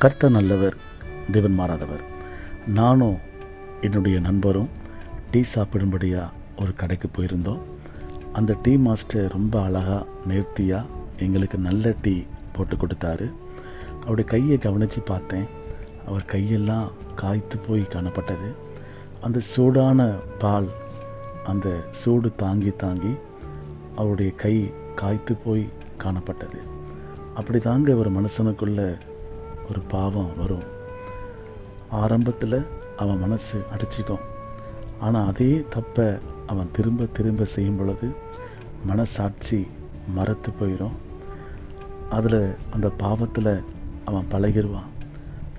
கர்த்த நல்லவர் தேவன் மாறாதவர். நானும் என்னுடைய நண்பரும் டீ சாப்பிடும்படியாக ஒரு கடைக்கு போயிருந்தோம். அந்த டீ மாஸ்டர் ரொம்ப அழகாக நேர்த்தியாக எங்களுக்கு நல்ல டீ போட்டு கொடுத்தாரு. அவருடைய கையை கவனித்து பார்த்தேன். அவர் கையெல்லாம் காய்த்து போய் காணப்பட்டது. அந்த சூடான பால் அந்த சூடு தாங்கி தாங்கி அவருடைய கை காய்த்து போய் காணப்பட்டது. அப்படி தாங்க ஒரு மனுஷனுக்குள்ள ஒரு பாவம் வரும். ஆரம்பத்தில் அவன் மனசு அடிச்சுக்கும். ஆனால் அதே தப்பை அவன் திரும்ப திரும்ப செய்யும் பொழுது மனசாட்சி மறத்து போயிடும் அதில் அந்த பாவத்தில் அவன் பழகிடுவான்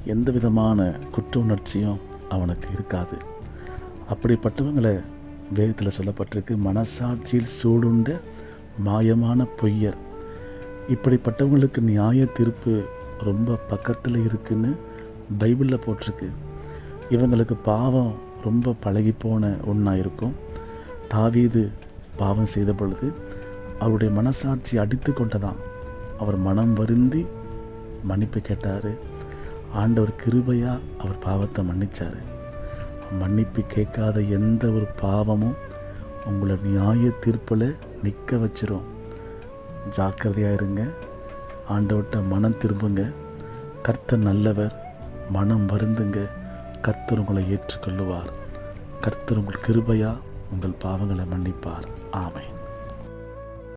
எந்த விதமான குற்ற உணர்ச்சியும் அவனுக்கு இருக்காது. அப்படிப்பட்டவங்களை வேதத்தில் சொல்லப்பட்டிருக்கு மனசாட்சியில் சூடுண்ட மாயமான பொய்யர். இப்படிப்பட்டவங்களுக்கு நியாய தீர்ப்பு ரொம்ப பக்கத்தில் இருக்குன்னு பைபிளில் போட்டிருக்கு. இவங்களுக்கு பாவம் ரொம்ப பழகி போன ஒன்றா இருக்கும். தாவீது பாவம் செய்த பொழுது அவருடைய மனசாட்சி அடித்து கொண்டதான் அவர் மனம் வருந்தி மன்னிப்பு கேட்டார். ஆண்டவர் கிருபையாக அவர் பாவத்தை மன்னிச்சார். மன்னிப்பு கேட்காத எந்த ஒரு பாவமும் உங்களை நியாய தீர்ப்பில் நிற்க வச்சிரும். ஜாக்கிரதையாக இருங்க. ஆண்டவர்கிட்ட மனம் திரும்புங்க. கர்த்தர் நல்லவர் மனம் வருந்துங்க. கர்த்தர் உங்களை ஏற்றுக்கொள்ளுவார். கர்த்தர் உங்கள் கிருபையா உங்கள் பாவங்களை மன்னிப்பார். ஆமை